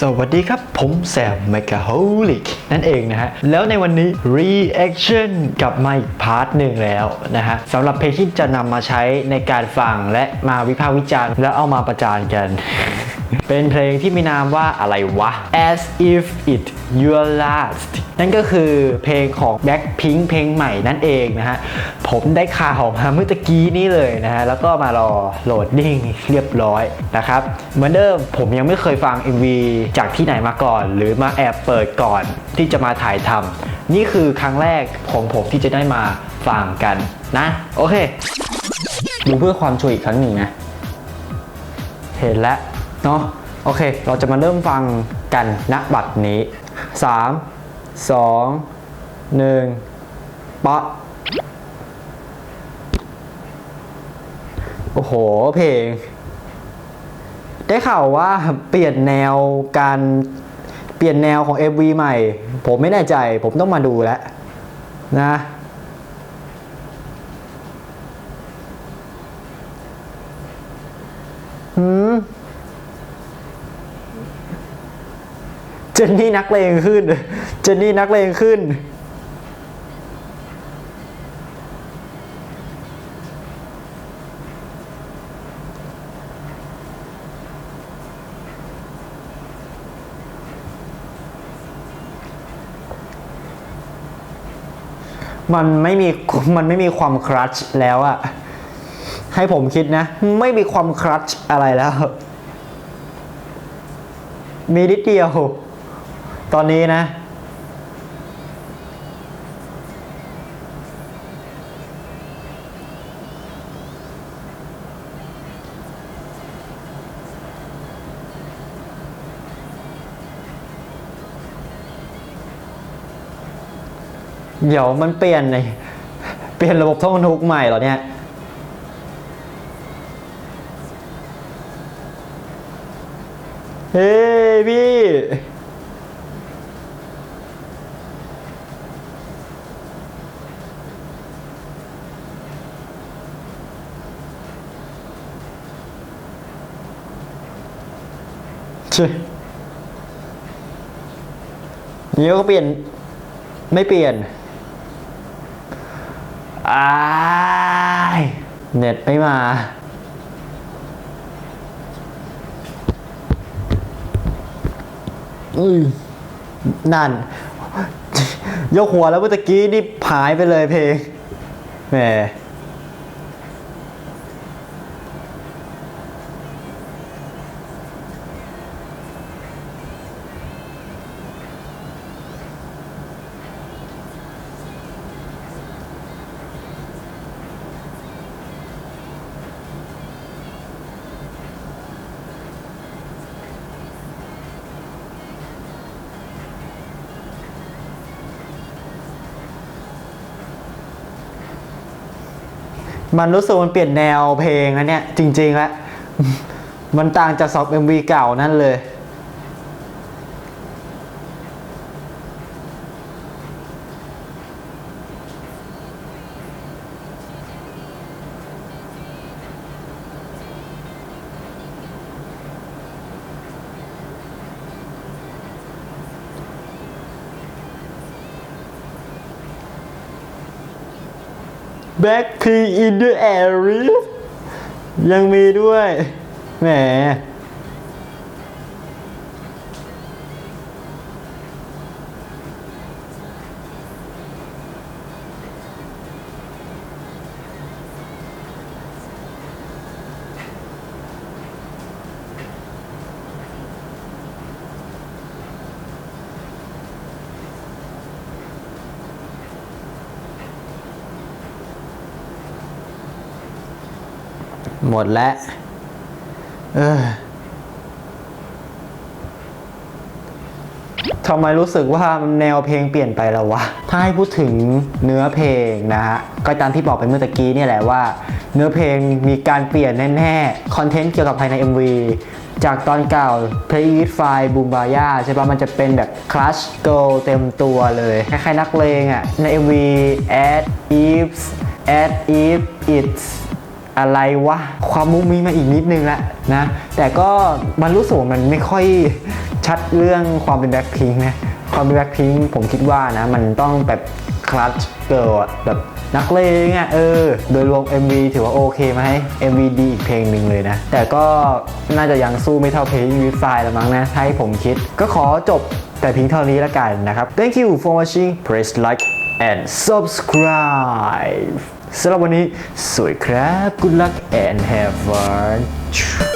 สวัสดีครับ ผมแซมไมกาโฮลิกนั่นเองนะฮะ แล้วในวันนี้ reaction กลับมาอีกพาร์ทหนึ่งแล้วนะฮะสำหรับเพลงที่จะนำมาใช้ในการฟังและมาวิพากษ์วิจารณ์ แล้วเอามาประจานกัน เป็นเพลงที่มีนามว่าอะไรวะ as if it your last นั่นก็คือเพลงของ Blackpink เพลงใหม่นั่นเองนะฮะ ผมได้ข่าวมาเมื่อตะกี้นี้เลยนะฮะ แล้วก็มารอโหลดดิ้งเรียบร้อยนะครับ เหมือนเดิมผมยังไม่เคยฟัง MV จากที่ไหนมาก่อน หรือมาแอบเปิดก่อนที่จะมาถ่ายทำนี่คือครั้งแรกของผมที่จะได้มาฟังกันนะ โอเค ดูเพื่อความชัวร์อีกครั้งหนึ่งนะ เห็นแล้ว เนาะโอเค เราจะมาเริ่มฟังกันณบัดนี้ 3 2 1ปะโอ้โห เพลง ได้ข่าวว่าเปลี่ยนแนวการเปลี่ยนแนวของ MV ใหม่ ผมไม่แน่ใจ ผมต้องมาดูแล้วนะหืม เจนนี่นักเลงขึ้น เจนนี่นักเลงขึ้น มันไม่มีมันไม่มีความครัชแล้วอะให้ผมคิดนะ ไม่มีความครัชอะไรแล้ว มีนิดเดียว ตอนนี้นะ เดี๋ยวมันเปลี่ยนเลยเปลี่ยนระบบท่องทุกใหม่เหรอเนี่ยเฮ้พี่ ช่นี่ก็เปลี่ยน ไม่เปลี่ยนอายเน็ตไม่มา อืมนั่น ยกหัวแล้วเมื่อกี้นี่หายไปเลยเพลงแหม มันรู้สึกมันเปลี่ยนแนวเพลงนะเนี่ย จริงๆแล้วมันต่างจากซอกเอ็มวีเก่านั่นเลย Blackpink in the area ยังมีด้วย แหม หมดแล้ว เออทำไมรู้สึกว่าแนวเพลงเปลี่ยนไปแล้ววะ ถ้าให้พูดถึงเนื้อเพลงนะฮะ ก็ตามที่บอกไปเมื่อตะกี้เนี่ยแหละว่า เนื้อเพลงมีการเปลี่ยนแน่ๆ คอนเทนต์เกี่ยวกับภายใน MV จากตอนเก่า Play It Fine Boom Baya ใช่ปะมันจะเป็นแบบ Clutch Girl เต็มตัวเลยคล้ายๆนักเลงอะ่ะ ใน MV At Eves At If It's อะไรวะ ความมุ้งมิ้งมาอีกนิดนึงละนะ แต่ก็มันรู้สึกว่ามันไม่ค่อยชัดเรื่องความเป็นแบ็คพิงนะ ความเป็นแบ็คพิงผมคิดว่านะ มันต้องแบบคลัตช์เกิร์ลแบบนักเลงอะเออ โดยรวม MV ถือว่าโอเคไหม MV ดีอีกเพลงหนึ่งเลยนะ แต่ก็น่าจะยังสู้ไม่เท่าเพลงวิฟายละมั้งนะถ้าให้ผมคิด ก็ขอจบแต่เพียงเท่านี้ละกันนะครับ Thank you for watching press like and subscribe สำหรับวันนี้สวยครับ Good luck and have fun